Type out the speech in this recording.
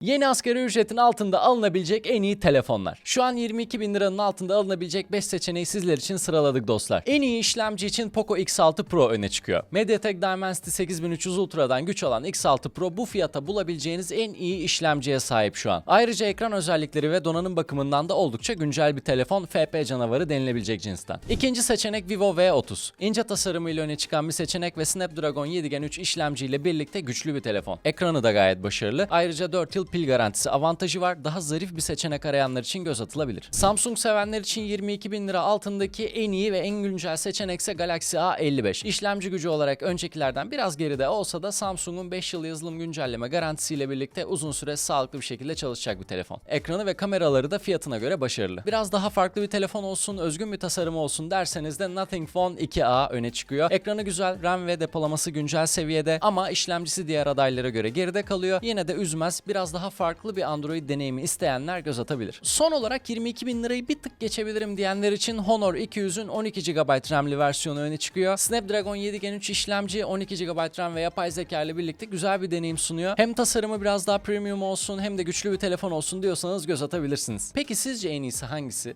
Yeni asgari ücretin altında alınabilecek en iyi telefonlar. Şu an 22 bin liranın altında alınabilecek 5 seçeneği sizler için sıraladık dostlar. En iyi işlemci için Poco X6 Pro öne çıkıyor. MediaTek Dimensity 8300 Ultra'dan güç alan X6 Pro bu fiyata bulabileceğiniz en iyi işlemciye sahip şu an. Ayrıca ekran özellikleri ve donanım bakımından da oldukça güncel bir telefon FP canavarı denilebilecek cinsten. İkinci seçenek Vivo V30. İnce tasarımıyla öne çıkan bir seçenek ve Snapdragon 7 Gen 3 işlemciyle birlikte güçlü bir telefon. Ekranı da gayet başarılı. Ayrıca 4 yıl pil garantisi avantajı var. Daha zarif bir seçenek arayanlar için göz atılabilir. Samsung sevenler için 22 bin lira altındaki en iyi ve en güncel seçenek ise Galaxy A55. İşlemci gücü olarak öncekilerden biraz geride olsa da Samsung'un 5 yıl yazılım güncelleme garantisiyle birlikte uzun süre sağlıklı bir şekilde çalışacak bir telefon. Ekranı ve kameraları da fiyatına göre başarılı. Biraz daha farklı bir telefon olsun, özgün bir tasarımı olsun derseniz de Nothing Phone 2A öne çıkıyor. Ekranı güzel, RAM ve depolaması güncel seviyede ama işlemcisi diğer adaylara göre geride kalıyor. Yine de üzmez. Biraz daha farklı bir Android deneyimi isteyenler göz atabilir. Son olarak 22 bin lirayı bir tık geçebilirim diyenler için Honor 200'ün 12 GB RAM'li versiyonu öne çıkıyor. Snapdragon 7 Gen 3 işlemci, 12 GB RAM ve yapay zeka ile birlikte güzel bir deneyim sunuyor. Hem tasarımı biraz daha premium olsun hem de güçlü bir telefon olsun diyorsanız göz atabilirsiniz. Peki sizce en iyisi hangisi?